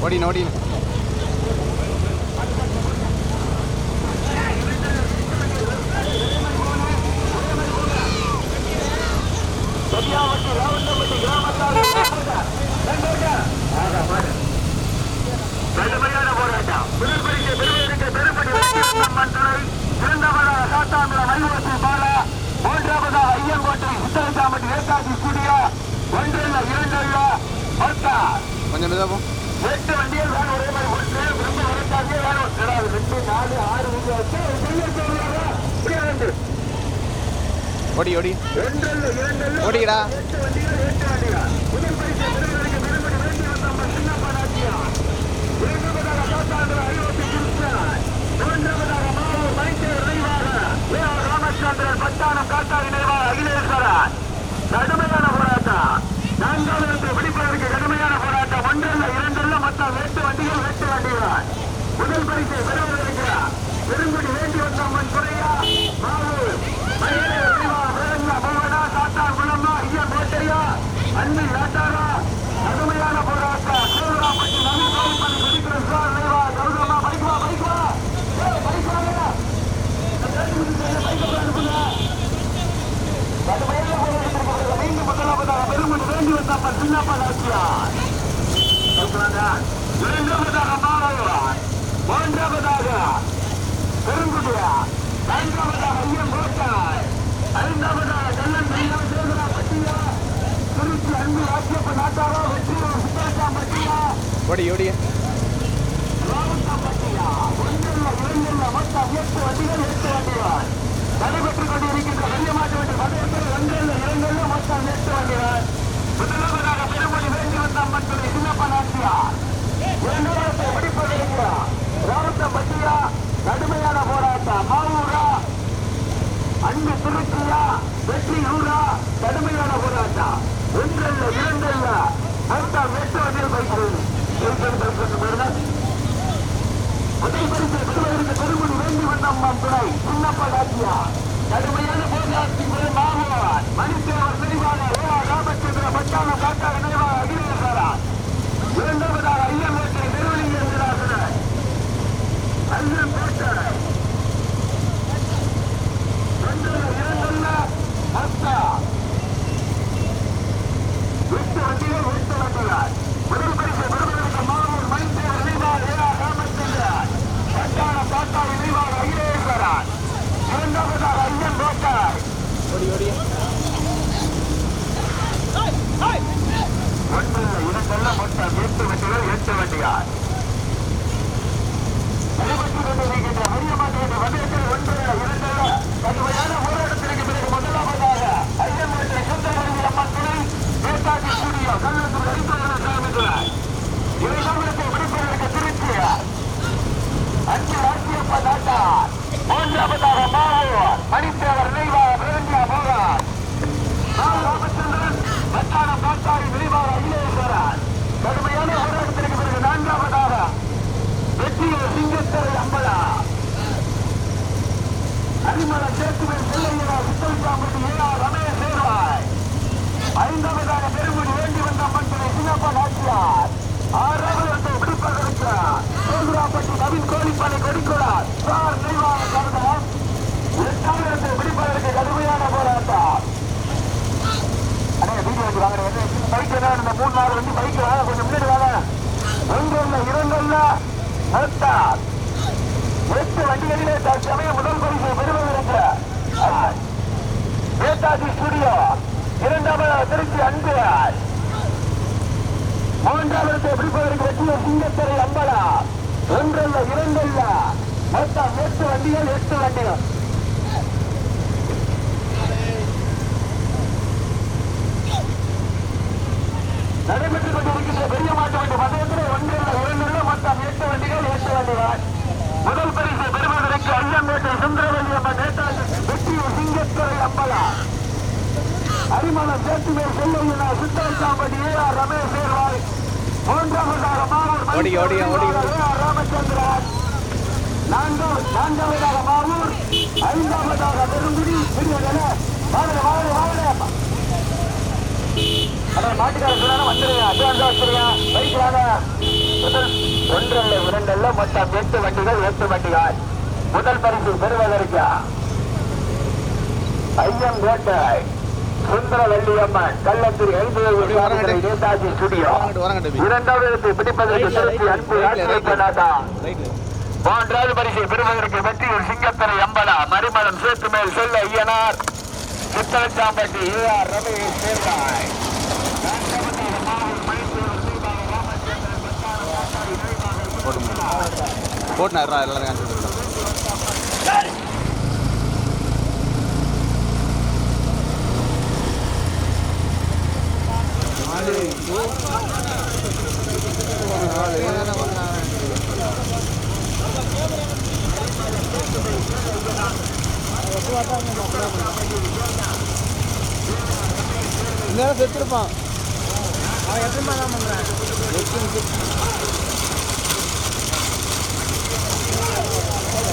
ஓடின ஓடின கடுமையான போராட்டம் முதல் பரிசை பெரும்படி அம்மன் துறை இரண்டாவதாக பாலா மூன்றாவதாக ஐயங்கோட்டை உத்தரசாமி ஏகாதி ஸ்டுடியோ ஒன்றல்ல இரண்டல்ல பத்தா கொஞ்சம் மெதுவா போ. எட்டு வண்டிகள் வேணும் ஒரே மாதிரி ஒன்று ரொம்ப வரட்டாங்க வேணும். ரெண்டாவது ரெண்டு நாலு ஆறு அஞ்சு வச்சு ஒரு பெரிய சொல்லுவாங்க இரண்டு ஓடி ஓடி. ஒன்றல்ல இரண்டல்ல ஓடிடா. எட்டு வண்டிகள் எட்டு வண்டிகள் முதல் பரிசை பெறுவதற்கு பெரும்படி வேண்டி வந்த நம்ம சின்னப்ப நாட்டியம் இரண்டாவதாக சாத்தாங்குளம் ஐவத்தி கிருஷ்ணன் மூன்றாவதாக மாவூர் மைத்தேர் நினைவாக ஏ ஆர் ராமச்சந்திரன் பட்டாணம் காட்டாளி நினைவாக அகிலேஸ்வரன் கடுமையான போராட்டம் நான்காவது விழிப்புணர்வுக்கு கடுமையான போராட்டம் ஒன்றல்ல இரண்டல்ல மொத்தம் எட்டு வண்டிகள் எட்டு வண்டிகள் முதல் பரிசை பெறுவதற்கு பெருங்குடி வேண்டி வந்த அம்மன் துறையா மாவூர் மைத்தேர் நினைவாக வேலங்கா பவனா சாத்தார் குளமா ஐயா கோட்டையா அன்பு நாட்டாரா கடுமையான போராட்டம் சூழலாப்பட்டி நவீன் கோவிப்பள்ளி குடிக்கிற சார் நினைவா கௌதமா பைக்வா பைக்வா பைக்வா கடுமையான போராட்டத்திற்கு மீண்டும் முதலாவதாக பெருமதி வேண்டி வந்த நம்ம சின்னப்ப நாச்சியார் சொல்றாங்க இரண்டாவதாக மாணவர் மூன்றாவதாக பெருங்குடியா நான்காவதாக ஐயன் கோட்டாய் ஐந்தாவதாக கண்ணன் மையா சேகரா பட்டியா திருச்சி அன்பு ஆட்சியப்ப நாட்டாரா வெற்றியூர் சுத்தரசா பட்டியா ஓடி ஓடி ராமசாம் பட்டியா ஒன்றில் இரண்டில் மொத்தம் எட்டு வண்டிகள் ஓடி வண்டிகள் நடைபெற்றுக் கொண்டிருக்கின்ற வெள்ளமாட்டு வண்டி பதயத்தில் ஒன்றில் இரண்டில் மொத்தம் எட்டு வண்டிகள் முதலாவதாக பெருமொழி வேண்டி வந்த அம்மன் சின்னப்ப நாட்டியார் இரண்டாவது படிப்பதற்கிறார் ராமசாம் பட்டியா கடுமையான போராட்டம். மாவூரா அன்பு திருச்சியா வெற்றி ஊரா கடுமையான போராட்டம் ஒன்றல்ல இரண்டல்ல மொத்தம் எட்டு வண்டிகள் வைக்கிறது முதல் பரிசு பெறுவதற்கு பெருமொழி வேண்டி வந்த அம்மன் துணை கடுமையான போராட்டத்தின் மாவோன் மணித்தேவர் நினைவாக ராமச்சந்திர பட்டாளம் காட்டாக நினைவாக அகிலேஸ்வரன் இரண்டாவதாக ஐயங்கோட்டை திருவள்ளிங்கராசனர் ஐயன் கோட்டை ஒன்று இரண்டல்ல மொத்த எட்டு வண்டிகள் எட்டு வண்டிகள் முதல் பரிசு பெறுவதற்கு மாவூர் மைத்தேவர் நினைவாக ஏ ஆர் ராமச்சந்திரன் பட்டாளம் காட்டாக நினைவாக அகிலேஸ்வரன் இரண்டாவதாக ஐயன் கோட்டை ஓடி ஓடி ஒன்று இரண்டல்ல மொத்தம் எட்டு வண்டிகள் எட்டு வண்டிகள் நடைபெற்றுக் கொண்டிருக்கின்ற மரியமாட்டு என்ற ஒன்று கடுமையான போராட்டத்திற்கு பிறகு முதலாவதாக ஐயம்பேட்டை சுந்தரவரி அம்மன் துணை நேதாஜி ஸ்டுடியோ கல்லூரி அறிக்கையான சாமித்துறை இரண்டாவது விடுப்பதற்கு திருச்சி அஞ்சு ராஜ்யப்ப நாட்டார் மூன்றாவதாக மாவூர் மணித்தேவர் நினைவாக பிரகண்டியா போகார் நாலு ராமச்சந்திரன் மத்தானம் காத்தாரி விரிவாக அகிலேஸ்வரன் கடுமையான போராட்டத்திற்கு பிறகு நான்காவதாக வெற்றியை சிங்கத்தரை அம்பலா அரிமலை சேத்துவை செல்லையா வித்தல்சாமி ஏ ஆர் ரமேஷ் சேர்வாய் ஐந்தாவதாக பெருமுடி வேண்டி வந்த அம்மன் துணை சின்னப்ப நாச்சியார் ஆறாவது விடுப்பதற்கு சோதுராப்பட்டி நவீன் கோழிப்பானை கொடிக்கோடார் சார் நிர்வாக கருதம் எட்டாவது விடுப்பதற்கு கடுமையான போராட்டம் அண்ணே இந்த மூணு வண்டி பைக் வாங்க கொஞ்சம் முன்னாடி வாங்க ஒன்றல்ல இரண்டல்ல மொத்தம் எட்டு வண்டிகளிலே தற்சமயம் முதல் பரிசு பெறுவதற்கு நேதாஜி ஸ்டுடியோ இரண்டாவது திருச்சி அன்பு மூன்றாவது பிடிப்பதற்கு வெற்றிய சிங்கத்தரை அம்பலா ஒன்றல்ல இரண்டல்ல மொத்தம் எட்டு வண்டிகள் எட்டு வண்டிகள். நடைபெற்றுக் கொண்டிருக்கின்ற பெரிய மாட்டு வண்டி பந்தயத்தில் ஒன்றில் இரண்டில் மொத்தம் எட்டு வண்டிகள் ஏற்ற வண்டிகள் முதல் பரிசு பெறுவதற்கு ஐயம்பேட்டை சுந்தரவல்லி அம்மா நேதாஜி வெற்றி சிங்கத்துறை அம்பலா அரிமளம் சேத்துவேல் செல்லையனா சித்தாச்சாம்படி ஏ ஆர் ரமேஷ் சேர்வாய் மூன்றாவதாக மாவூர் ஏ ஆர் ராமச்சந்திரன் நான்காவது நான்காவதாக மாவூர் ஐந்தாவதாக பெருங்குடி பெரியதன வாழ வாழ வாழ. வந்துருங்க வச்சிருங்க பைக் வாங்க. முதல் ஒன்றல்ல இரண்டல்ல மொத்தம் எட்டு வண்டிகள் எட்டு வண்டிகள். முதல் பரிசு பெறுவதற்கு ஐயம் கோட்டை சுந்தர வள்ளியம்மன் கள்ளத்திரி ஐந்து நேதாஜி ஸ்டுடியோ இரண்டாவது இடத்தை பிடிப்பதற்கு திருச்சி அன்பு மூன்றாவது பரிசை பெறுவதற்கு வெற்றியூர் சிங்கத்தரை அம்பலா மரிமலம் சேத்து மேல் செல்ல ஐயனார். சித்தலச்சாம்பட்டி ஏ ஆர் ரமேஷ் சேர்ந்தாய். போட்டு போட்டுனா எல்லாரும் காமிச்சிருக்கோம் விட்டுருங்க. செத்துருப்பான் அவன் எப்பயுமா தான் பண்ணுறேன்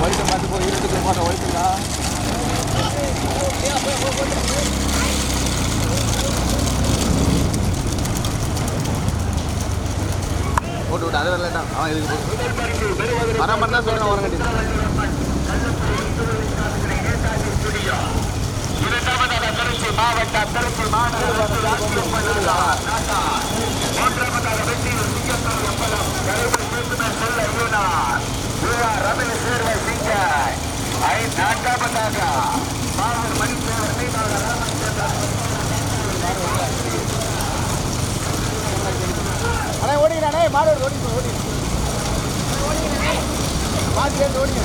ஒயிட்டை பார்த்து போய் இருட்டுக்கு போட்ட ஒயிட்டுங்களா போட்டு விட்டு அது வரலட்டா அவன் இதுக்கு போட்டு வர மாதிரி தான் சொல்லுவேன் வரங்கட்டி இரண்டாவதாக திருச்சி மாவட்டம் திருச்சி மாநகராட்சி மூன்றாவதாக வெற்றியூர் சிங்கத்தரை அம்பலம் கருமை சேத்து மேல் செல்ல ஐயனார் ஏ ஆர் ரமேஷ் சேர்வை சிங்க ஐ நான்காவதாக மாவூர் மணித்தேவர் மீனாக ராமச்சந்திரன் அண்ணா ஓடிக்கிறானே மாடு ஓடி. ஓடி மாடு சேர்ந்து ஓடிங்க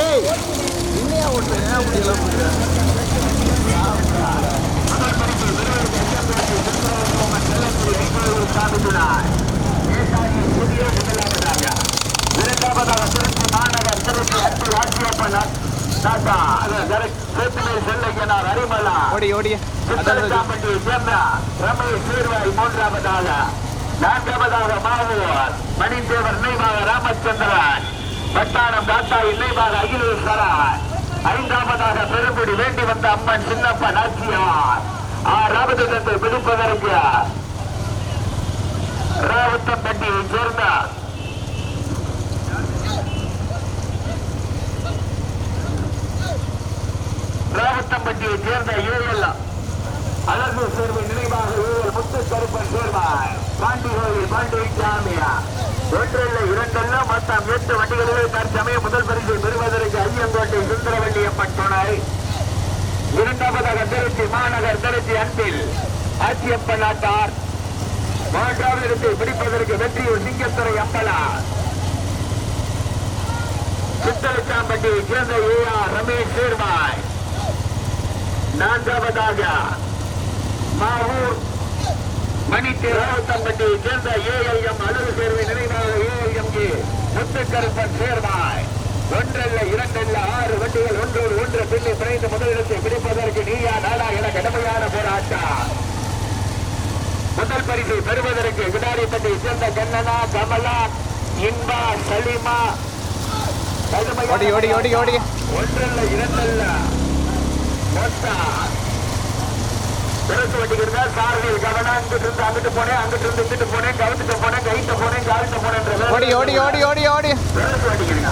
ஏய் இன்னையா ஓட்டுறேன் ஏன் அப்படி எல்லாம் ஓடி ஓடி. அதான் சித்தலச்சாம்பட்டியை சேர்ந்த ரமேஷ் மூன்றாவதாக. நான்காவதாக மாவோர் மணிதேவர் நினைவாக ராமச்சந்திரன். வட்டாரம் தாத்தா நினைவாக அகிலேஸ்வரன். ஐந்தாவதாக பெருங்குடி வேண்டி வந்த அம்மன் சின்னப்ப நாச்சியார் ஆறாவது தந்தை பிடிப்பதற்கு ராவுத்தம்பட்டியை சேர்ந்த ராவுத்தம்பட்டியை சேர்ந்த ஏழு அழகு சேர்வு நினைவாக ஏழு முத்து கருப்பன் சேர்வார். பாண்டி கோயில் பாண்டி சாமியா ஒன்றல்ல இரண்டல்ல மொத்தம் எட்டு வண்டிகளிலே தற்சமயம் முதல் பரிசு பெறுவதற்கு ஐயங்கோட்டை சுந்தரவள்ளியம்மன் துணை இரண்டாவதாக திருச்சி மாநகர் திருச்சி அன்பில் ஆச்சியப்பன் ஆட்டார். மூன்றாவது இடத்தை பிடிப்பதற்கு வெற்றியூர் சிங்கத்துறை அம்பலா. சித்தலச்சாம்பட்டியை சிறந்த ஏஆர் ரமேஷ் சேர்வாய். நான்காவதாக மாவூர் மணித்தேராவத்தம்பட்டியை சேர்ந்த ஏஎல்எம் அழகு சேர்வை நினைவாக ஏஎல்எம்கே முத்துக்கருப்பன் சேர்வாய். ஒன்றல்ல இரண்டல்ல ஆறு வண்டிகள் ஒன்றோடு ஒன்று பின்னி பிணைந்து முதலிடத்தை பிடிப்பதற்கு நீயா நாடா என கடுமையான போராட்டம். முதல் பரிசை பெறுவதற்கு விடாரிப்பட்டியை சேர்ந்த கண்ணனா கமலா இன்பா சலீமா. ஒன்றல்ல இரண்டல்ல மொத்தம் பெருசு வட்டிக்கிறதா சாரதியில் கவனம் அங்கிட்டு இருந்து அங்கிட்டு போனேன் அங்கிட்டு இருந்து இங்கிட்டு போனேன் கவுத்துட்டு போனேன் கைத்த போனேன் காலிட்ட போனேன் ஓடி ஓடி ஓடி ஓடி ஓடி. பெருசு வட்டிக்கிறீங்க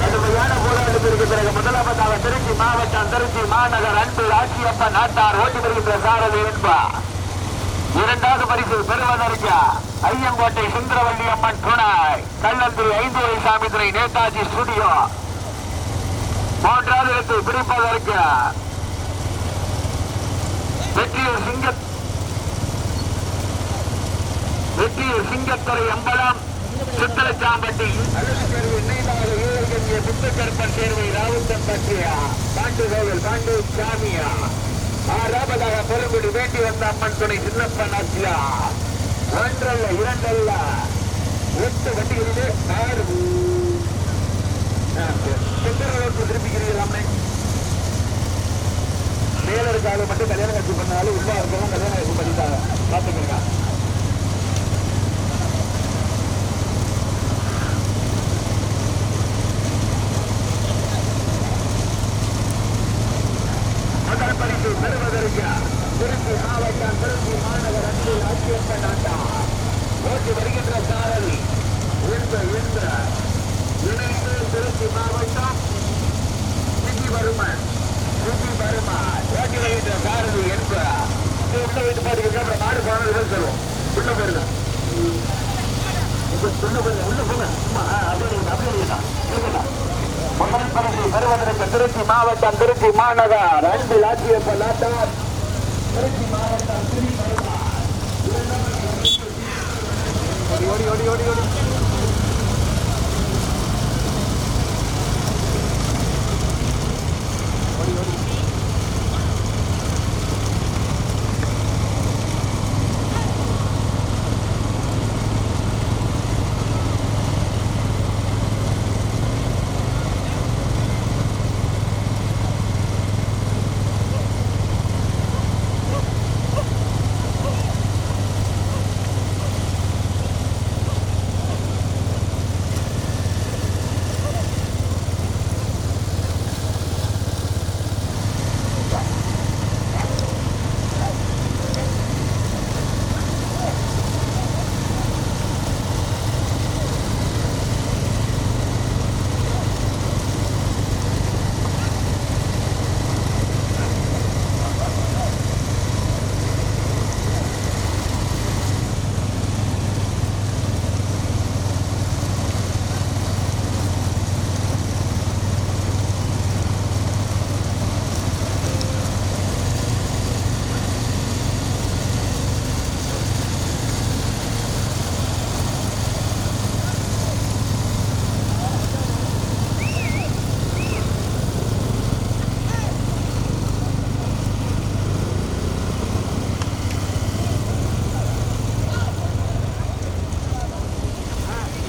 கடுமையான போராட்டத்திற்கு பிறகு முதலாவதாக திருச்சி மாவட்டம் திருச்சி மாநகர் அன்பு ஆட்சியப்ப நாட்டார் ஓட்டி வருகின்ற சாரதி என்பா. இரண்டாவது பரிசு பெறுவதற்கு ஐயங்கோட்டை சுந்தரவல்லி அம்மன் துணை கள்ளந்திரி ஐந்து சாமி துறை நேதாஜி ஸ்டுடியோ. மூன்றாவது இடத்தை பிடிப்பதற்கு வெற்றியூர் சிங்க வெற்றியூர் சிங்கத்துறை அம்பலம் சித்தலச்சாம்பட்டி முத்துக்கருப்பன் தேர்வை ராவுத்தன் பற்றியா பாண்டு கோவில் பாண்டு சாமியா ஆறாவதாக பெருங்குடி வேண்டி வந்த அம்மன் துணை சின்னப்பன் ஆச்சியா ஒன்றல்ல இரண்டல்ல எட்டு வண்டிகளிலே ஆறு திருப்பிக்கிறீர்கள் திருப்பிக்கிறீங்களாமே மேல இருக்காது மட்டும் கல்யாணம் கட்சி பண்ணாலும் உள்ள இருக்கவும் கல்யாணம் கட்சி பண்ணிட்டாங்க பாத்துக்கோங்க முதல் பரிசு பெறுவதற்கு திருச்சி மாவட்டம் திருச்சி மாநகர் அன்பில் ஆட்சியப்ப நாட்டா ஓட்டி வருகின்ற சாரதி இந்த இந்த இணைந்து திருச்சி மாவட்டம் சிபி வருமன் சிபி வருமன் ஓட்டி வருகின்ற சாரதி என்ப இது உள்ள வைத்து பாத்துக்கிட்டு அப்புறம் மாடு போனது இதை சொல்லுவோம் உள்ள போயிருங்க உள்ள போயிருங்க உள்ள போங்க சும்மா ஆ, அப்படியே இருங்க, அப்படியே இருங்க. இருங்கடா. முதல் பரிசு பெறுவதற்கு திருச்சி மாவட்டம் திருச்சி மாநகர் அன்பில் ஆட்சியப்ப நாட்டார்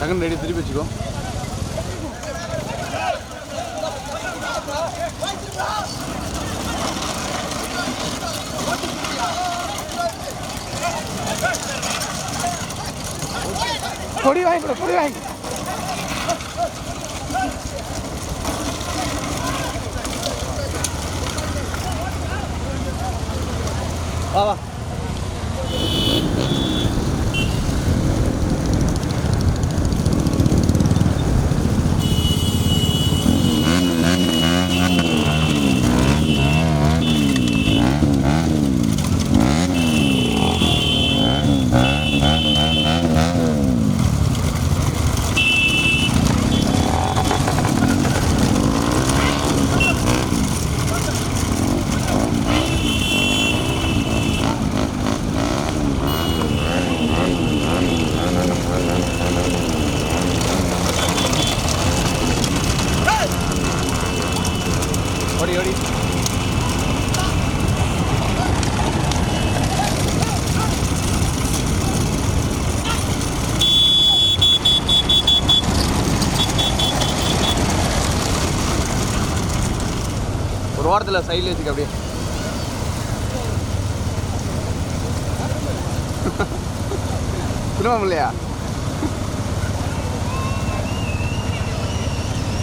டக்குன்னு ரெடி திருப்பி வச்சுக்கோ கொடி வாங்கி கொடு கொடி வாங்கி வா வா ஓடி ஓடி ஒரு சைடில் வச்சுக்க அப்படியே. திரும்ப இல்லையா?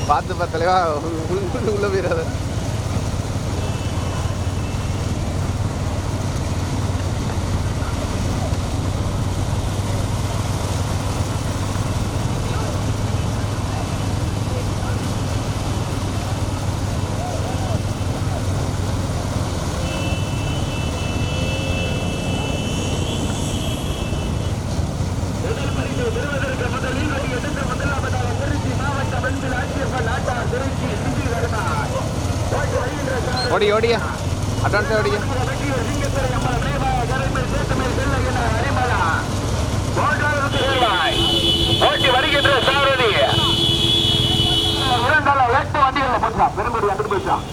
பார்த்து பார்த்தலைவா உள்ள போயிடாத முதல் பரிசு பெறுவதற்கு முதலில் வழி எடுத்து முதலாவதாக திருச்சி மாவட்டம் அன்பில் ஆட்சியப்ப நாட்டா திருச்சி சிபி வருமன் ஓட்டி வருகின்ற சாரதி ஓடி ஓடியா அட்வான்ஸாக ஓடியா வண்டியூர் சிங்கத்துறை அம்மா மேலாய கரைமேல் சேத்துமேல் செல்ல என அறிமலா மூன்றாவது தேர்வாய் ஓட்டி வருகின்ற சாரதி இரண்டாவது நிமிஷம்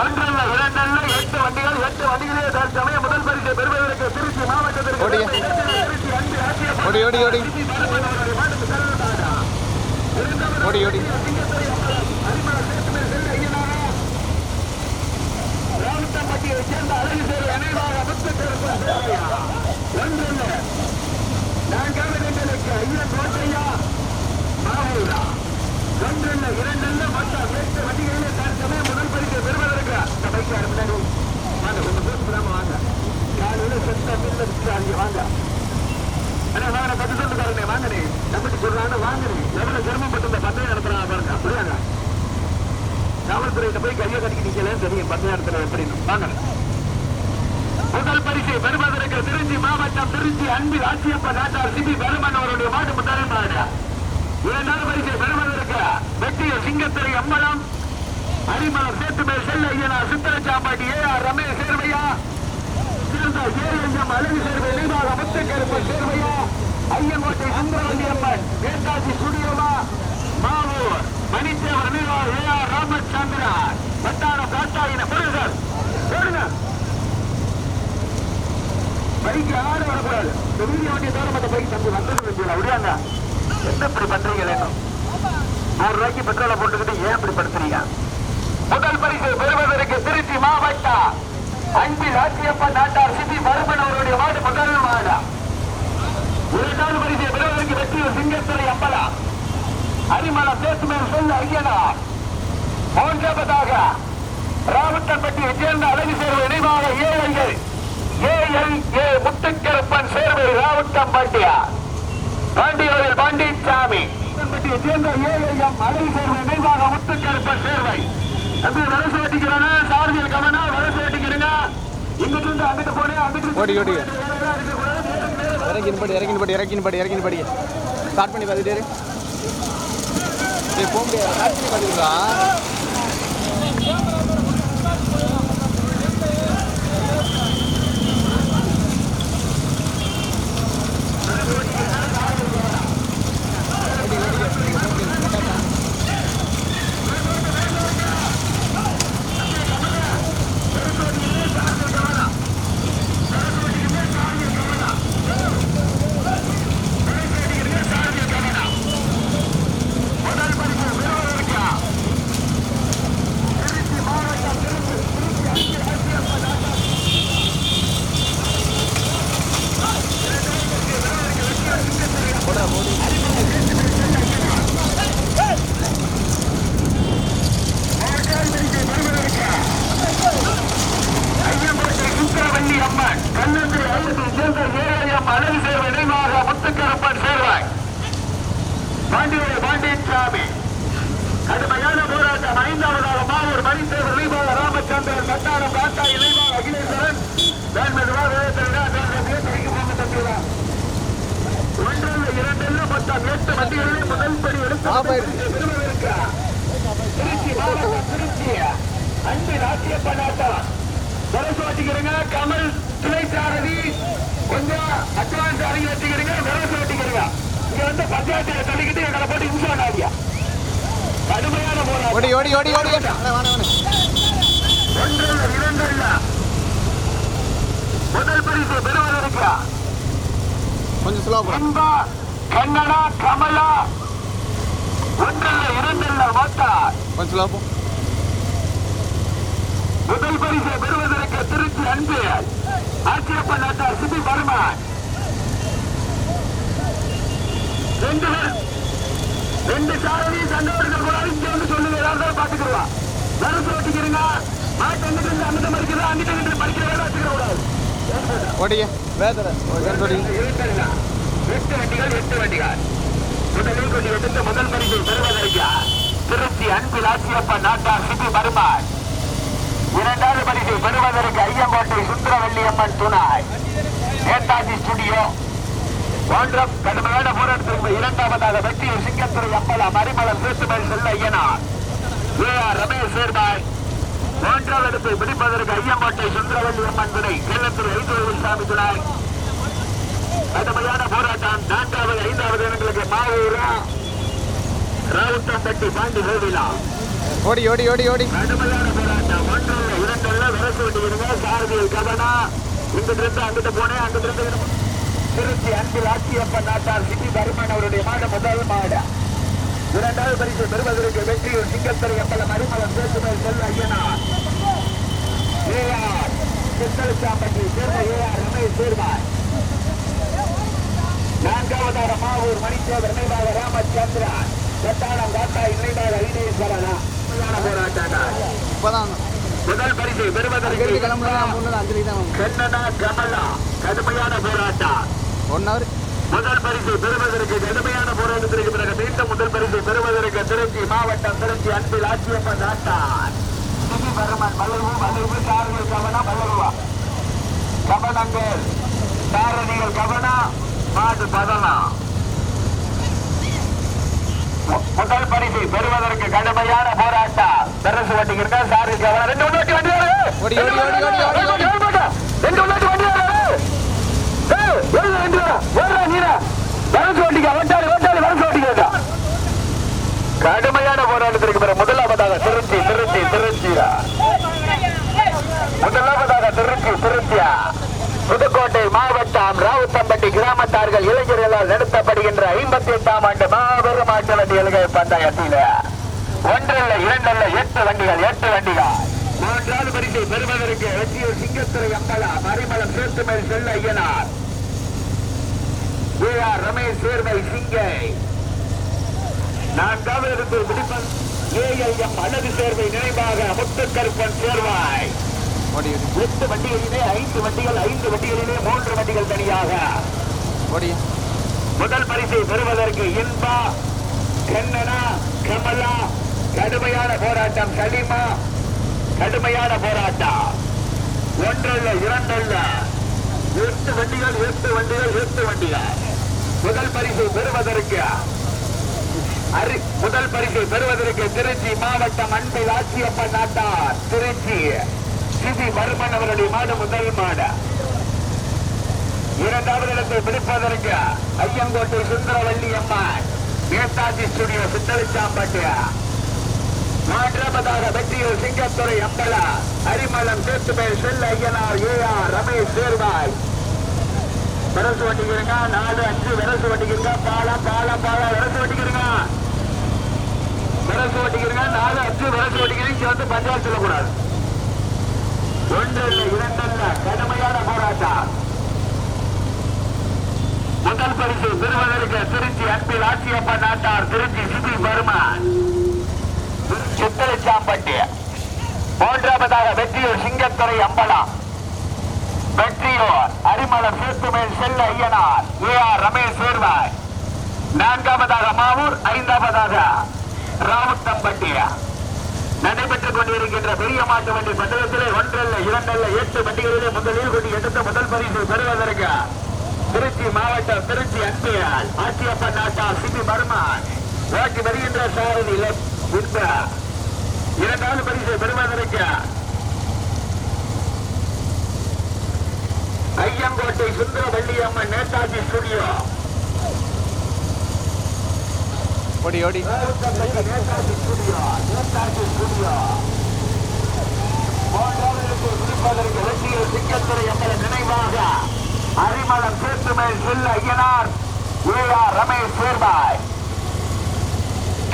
ஒன்றல்ல இரண்டல்ல எட்டு வண்டிகள் எட்டு வண்டிகளே தற்சமயம் முதல் பரிசை பெறுவதற்கு திருச்சி மாவட்டத்திற்கு ஓடி ஓடி ஓடி ஓடி ஓடி ராமத்தம்பட்டியை சேர்ந்த அழகு சேவை அனைவாக முத்துக்கருப்பு ஒன்றில்லை நான்காவது நின்றலுக்கு ஐயன் கோட்டையா மாவூரா. ஒன்றில்லை இரண்டில்லை மொத்தம் எட்டு வண்டிகளிலே தற்சமயம் முதல் பரிசை பெறுவதற்கு. வாங்க கொஞ்சம் பேசுறாம வாங்க. காலையில சத்தம் இல்லை வாங்க. அண்ணா வாங்க பத்து சொல்லு பாருங்க வாங்கனே நம்பிட்டு சொல்றாங்க வாங்கனே எவ்வளவு சிரமப்பட்டு இந்த பந்தயம் நடத்துறாங்க பாருங்க புரியாங்க காவல்துறையிட்ட போய் கையை கட்டிக்கு நிக்கல தெரியும் பத்து நேரத்தில் எப்படி வாங்க. முதல் பரிசை பெறுவதற்கு திருச்சி மாவட்டம் திருச்சி அன்பில் ஆட்சியப்ப நாட்டார் சிபி பெருமன் அவருடைய மாட்டு முதல் மாடு இரண்டாவது பரிசை பெறுவதற்கு வெற்றிய சிங்கத்துறை அம்பலம் அரிமலம் சேத்துமேல் செல்ல ஐயனா சித்தரச்சாம்பாட்டி ஏ. ஆர். ரமேஷ் சேர்வையா? சிறந்த ஏஎம் அழகு சேர்வை நிர்வாக முத்துக்கருப்பு சேர்வையா? ஐயங்கோட்டை சுந்தரவல்லி அம்மன் நேதாஜி சுடியோமா நிர்வாக சந்திரா ஆர் ராமச்சந்திரன் வட்டாரம் காட்டாயின பைக் யாரும் வரக்கூடாது. இந்த வீடியோ வண்டியை தவிர மற்ற பைக் தம்பி வந்தது வண்டியில் விடுவாங்க என்ன இப்படி பண்றீங்க வேணும் நூறு ரூபாய்க்கு பெட்ரோலை போட்டுக்கிட்டு ஏன் இப்படி படுத்துறீங்க? முதல் பரிசு பெறுவதற்கு திருச்சி மாவட்டம் அஞ்சு ஆட்சியப்ப நாட்டார் சிபி மருமன் அவருடைய வார்டு முதல் மாடா. இரண்டாவது பரிசு பெறுவதற்கு வெற்றியூர் சிங்கத்துறை அம்பலா அரிமலம் பேசுமே சொல்ல ஐயனா மூன்றாவதாக ராவத்தன்பட்டியை சேர்ந்த அழகு சேர்வு இணைவாக ஏழைகள். A L A Muthukaruppan Servai ராவத்தம்பட்டியா பாண்டியோரில் பாண்டிச்சாமி பட்டியை சேர்ந்த ஏஎம் அழகு சேர்வு இணைவாக முத்துக்கருப்பன் சேர்வை. தம்பி வலசு ஓட்டிக்கிறானா சாரதியில் கவனா? வலசு ஓட்டிக்கிறீங்க இங்கிட்டு இருந்து அங்கிட்டு போனேன் அங்கிட்டு ஓடி ஓடி. இறக்கின் படி இறக்கின் படி இறக்கின் படி இறக்கின் படி. ஸ்டார்ட் பண்ணி பார்த்துட்டு போக முடியாது ஸ்டார்ட் பண்ணி பார்த்துருக்கா சுந்தரவல்லி அம்மன் கல்லூரி ஐந்து சேர்ந்த ஏழையம் அழகு சேர்வை இணைவாக முத்துக்கருப்பன் சேர்வாய் பாண்டியுடைய பாண்டியசாமி கடுமையான போராட்டம் ஐந்தாவதாக மாவூர் மணித்தேவர் இணைவாக ராமச்சந்திரன் கட்டாரம் காட்டா இணைவாக அகிலேஸ்வரன் வேண்மெதுவாக ஒன்றில் இரண்டில் மொத்தம் முதல் படி எடுத்து அன்பு விரசு வச்சுக்கிறீங்க கமல் துணை சாரதி கொஞ்சம் அட்வான்ஸ் அறிக்கை வச்சுக்கிறீங்க விரசு வச்சுக்கிறீங்க இங்க வந்து தள்ளிக்கிட்டு எங்களை போட்டு கடுமையான போராட்டம் ஓடி ஓடி ஓடி ஓடி. வாணே வாணே ஒன்றில் இரண்டில் முதல் பரிசு கொஞ்சம் ஸ்லோ கன்னடா கமலா ஒன்றில் இரண்டில் மொத்தா. கொஞ்சம் ஸ்லோ போ முதல் பரிசை பெறுவதற்கு திருச்சி அன்பு. ஆட்சியப்ப நாட்டார் சிபி பர்மன். ரெண்டு ரெண்டு சாரதி சண்டவர்கள் கூட இங்க வந்து சொல்லுங்க ஏதாவது பாத்துக்கிறோம் நறுசு ஓட்டிக்கிறீங்க மாட்டு எங்கிட்ட இருந்து அங்கிட்ட மறிக்கிறதா அங்கிட்ட இங்கிட்ட மறிக்கிற வேலை வச்சுக்கிற கூடாது. ஓடிங்க. வேதனை. எட்டு வண்டிகள் எட்டு வண்டிகள். முதலில் கொண்டு எடுத்த முதல் பரிசை பெறுவதற்கு திருச்சி அன்பில் ஆட்சியப்ப நாட்டார் சிபி பர்மன் இரண்டாவது பரிசை பெறுவதற்கு ஐயங்கோட்டை சுந்தரவல்லியம்மன் துணாய் நேதாஜி ஸ்டுடியோ ஒன்றம் கடுமையான போராட்டத்திற்கு இரண்டாவதாக வெற்றியூர் சிங்கத்துறை அம்பலா அரிமலம் சேத்துமேல் செல்ல ஐயனார். ஏ ஆர் ரமேஷ் சேர்பாய் மூன்றாவது இடத்தை பிடிப்பதற்கு ஐயங்கோட்டை சுந்தரவல்லியம்மன் துணை. கேளத்துறை ஐந்து சாமி துணை. கடுமையான போராட்டம். நான்காவது ஐந்தாவது இடங்களுக்கு மாவூரா ராவுத்தம்பட்டி பாண்டி கோவிலா. ஓடி ஓடி ஓடி ஓடி. கடுமையான போராட்டம். ஒன்றல்ல இரண்டல்ல விரசு விட்டுக்கிறீங்க சாரதியில் கவனா. இங்கிட்டு இருந்து அங்கிட்டு போனேன் அங்கிட்டு இருந்து திருச்சி அன்பில் ஆட்சியப்பன் நாட்டார் சிட்டி தருமன் அவருடைய மாடு முதல் மாடு. இரண்டாவது பரிசு பெறுவதற்கு வெற்றியூர் சிங்கத்தரை எப்பலம் அரிமலம் சேத்துமேல் செல்ல ஐயனார் ஏஆர் சித்தலிச்சாம்பட்டி சேர்ந்த ஏஆர் ரமேஷ் சேர்வார். நான்காவதாக மாவூர் மணித்தேவர் இணைவாக ராமச்சந்திரன் செட்டாளம் காத்தா உண்மையான போராட்டங்கள் இப்போதான். முதல் பரிசு பெறுவதற்கு கமலா கடுமையான போராட்டம். ஒன் ஹவர் முதல் பரிசு பெறுவதற்கு கடுமையான போராட்டத்திற்கு பிறகு மீண்டும் முதல் பரிசு பெறுவதற்கு திருச்சி மாவட்டம் திருச்சி அன்பில் ஆட்சியப்பன் நாட்டார். வருமன் மலர்வு மலர்வு சாரதிகள் கவனா மலர்வா. கவனங்கள். சாரதிகள் கவனா. மாடு பதனா மு- முதல் பரிசு பெறுவதற்கு கடுமையான போராட்டம் பெருசு வண்டிக்கு சாரி கவனம் ரெண்டு உள்ளாட்டி வண்டி வருது. ஓடி, ஓடி, ஓடி, ஓடி, ஓடி, ஓடி. ரெண்டு உள்ளாட்டி, வண்டி. ஏய், ரெண்டு. வரசு வண்டிக்கு வரசு வண்டிக்கு. கடுமையான போராட்டத்திற்கு பிறகு முதலாவதாக திருச்சி திருச்சி திருச்சியா முதலாவதாக திருச்சி திருச்சியா புதுக்கோட்டை மாவட்டம் ராவுத்தம்பட்டி கிராமத்தார்கள் இளைஞர்களால் நடத்தப்படுகின்ற ஐம்பத்தி எட்டாம் ஆண்டு மாபெரும் ஆட்டு வண்டிகள் பந்தயத்தில். ஒன்றல்ல இரண்டல்ல எட்டு வண்டிகள் எட்டு வண்டிகள். மூன்றாவது பரிசை பெறுவதற்கு வெற்றியூர் சிங்கத்துறை அம்பலா மறைமலம் சேர்த்துமேல் செல்ல ஐயனார். ஏ ஆர் ரமேஷ் சேர்வை சிங்கை. நான்காவது இடத்தை பிடிப்பன் ஏஎல்எம் அழகு சேர்வை நினைவாக முத்துக்கருப்பன் சேர்வாய். எட்டு வண்டிகளிலே ஐந்து வண்டிகள் ஐந்து வண்டிகளிலே மூன்று வண்டிகள் தனியாக. முதல் பரிசை பெறுவதற்கு இன்பா கண்ணனா கமலா கடுமையான போராட்டம் சலிமா கடுமையான போராட்டம். ஒன்றல்ல இரண்டல்ல. எட்டு வண்டிகள் எட்டு வண்டிகள் எட்டு வண்டிகள். முதல் பரிசை பெறுவதற்கு அரி முதல் பரிசை பெறுவதற்கு திருச்சி மாவட்டம் அன்பில் ஆட்சியப்பன் நாட்டார் திருச்சி. சிவி வர்மன் அவருடைய மாடு முதல் மாடு. இரண்டாவது இடத்தை பிடிப்பதற்கு ஐயங்கோட்டை சுந்தரவல்லி அம்மாள் நேதாஜி ஸ்டுடியோ சித்தலிச்சாம்பட்டு மூன்றாவதாக வெற்றியூர் சிங்கத்துறை அம்பலா அரிமலம் சேத்துமேல் செல்ல ஐயனார் ஏ ஆர் ரமேஷ் சேர்வாய். விரசு வண்டிக்கிறங்க நாலு அஞ்சு விரசு வண்டிக்கிறங்க பாலம் பாலம் பாலம் விரசு வண்டிக்கிறங்க விரசு வண்டிக்கிறங்க நாலு அஞ்சு விரசு வட்டிக்கிறீங்க இங்க வந்து பஞ்சாயத்து சொல்லக்கூடாது. ஒன்றல்ல இரண்டல்ல கடுமையான போராட்டம். முதல் பரிசு பெறுவதற்கு திருச்சி அன்பில் ஆட்சியப்ப நாட்டார் திருச்சி சிபி பர்மன். சித்தலிச்சாம்பட்டி மூன்றாவதாக வெற்றியூர் சிங்கத்துறை அம்பலம். Vettriyur Arimalam Sethumel Chella Ayyanar A R Ramesh Servai. நான்காவதாக மாவூர் ஐந்தாவதாக ராவுத்தம்பட்டியா கொண்டிருக்கின்ற பெரிய மாட்டு வண்டி பந்தயத்திலே ஒன்றல்ல இரண்டல்ல எட்டு வண்டிகளிலே முதலில் கொண்டு எடுத்த முதல் பரிசு பெறுவதற்கு திருச்சி மாவட்டம் திருச்சி அன்பியால் ஆட்சியப்பன் நாட்டா சிபி பர்மான். ஓட்டி வருகின்ற சாரதி இரண்டாவது பரிசு பெறுவதற்கு ஐயங்கோட்டை சுந்தர வள்ளியம்மன் நேதாஜி ஸ்டுடியோ ஓடி ஓடி. நேதாஜி ஸ்டுடியோ நேதாஜி ஸ்டுடியோ பிடிப்பதற்கு வெற்றியில் சிங்கத்துறை என்ற நினைவாக அரிமளம் சேத்துமேல் செல்ல ஐயனார் ஏ ஆர் ரமேஷ் சேர்பாய்.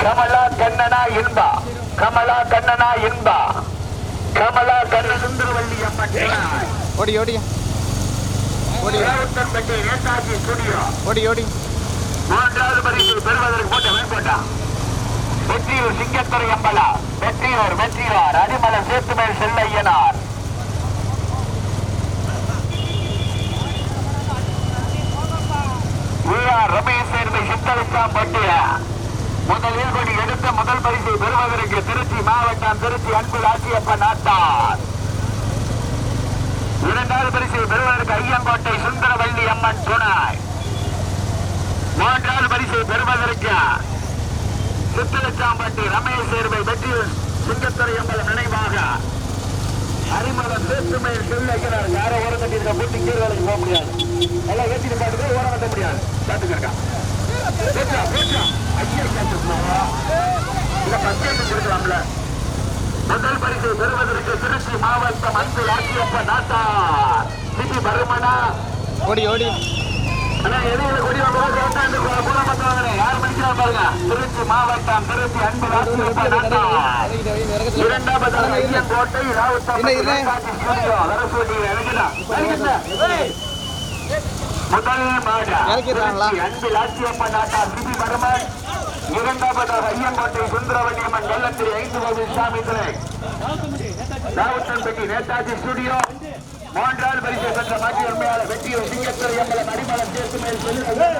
கமலா கண்ணனா இன்பா. கமலா கண்ணனா இன்பா. கமலா கண்ண சுந்தரவல்லி அம்மன். ஓடி ஓடி. ஓடி ராவுத்தன்பட்டி நேதாஜி ஸ்டுடியோ ஓடி ஓடி. மூன்றாவது பரிசு பெறுவதற்கு போட்ட வேண்போட்டா வெற்றியூர் சிங்கத்துறை அம்பலா. வெற்றியூர் வெற்றியார். அடிமலை சேத்துமேல் செல்லையனார் ஏஆர் ரமேஷ் சேர்வை சித்தலிச்சாம் பட்டிய முதலில் கொடி எடுத்த முதல் பரிசை பெறுவதற்கு திருச்சி மாவட்டம் திருச்சி அன்பு ஆட்சியப்பன் நாட்டார் இரண்டாவது பரிசை பெறுவதற்கு ஐயங்கோட்டை சுந்தரவள்ளி அம்மன் துணை. மூன்றாவது பரிசை பெறுவதற்கு சித்தலச்சாம்பட்டி ரமேஷ் சேர்வை வெற்றி சிங்கத்துறை என்பதன் நினைவாக அறிமுகம் சேத்துமை சொல்லுகிறார். யாரோ ஓரம் கட்டியிருக்க போட்டு இங்கே போக முடியாது. எல்லாம் ஏற்றிட்டு பாட்டுக்கு பார்த்துக்க இருக்கான் ஐயர் முதல் பரிசு பெறுவதற்கு திருச்சி மாவட்டம் அன்பு ராஜியப்ப நாட்டார் சிபி பருமனா ஓடி ஓடி கொடி வாங்க கரெக்டா இந்த கூட பார்த்தவங்க திருச்சி மாவட்டம் திருச்சி அன்பு ராஜியப்ப நாட்டார் இரண்டாவது கோட்டை ராவுத்தம் அரசு முதல் மாடு. அன்பு ராசியப்பா நாட்டா சிபி மருமன். இரண்டாவதாக ஐயங்கோட்டை சுந்தரவல்லியம்மன் வெள்ளத்திரி ஐந்து கோவில் சாமி துறை ராவுத்தன்பட்டி நேதாஜி ஸ்டுடியோ மூன்றாவது பரிசு பெற்ற மாற்றி உண்மையாளர் வெற்றியூர் சிங்கத்துறை எம்பலம் அடிமலம் சேர்த்து மேல் செல்லுங்கள்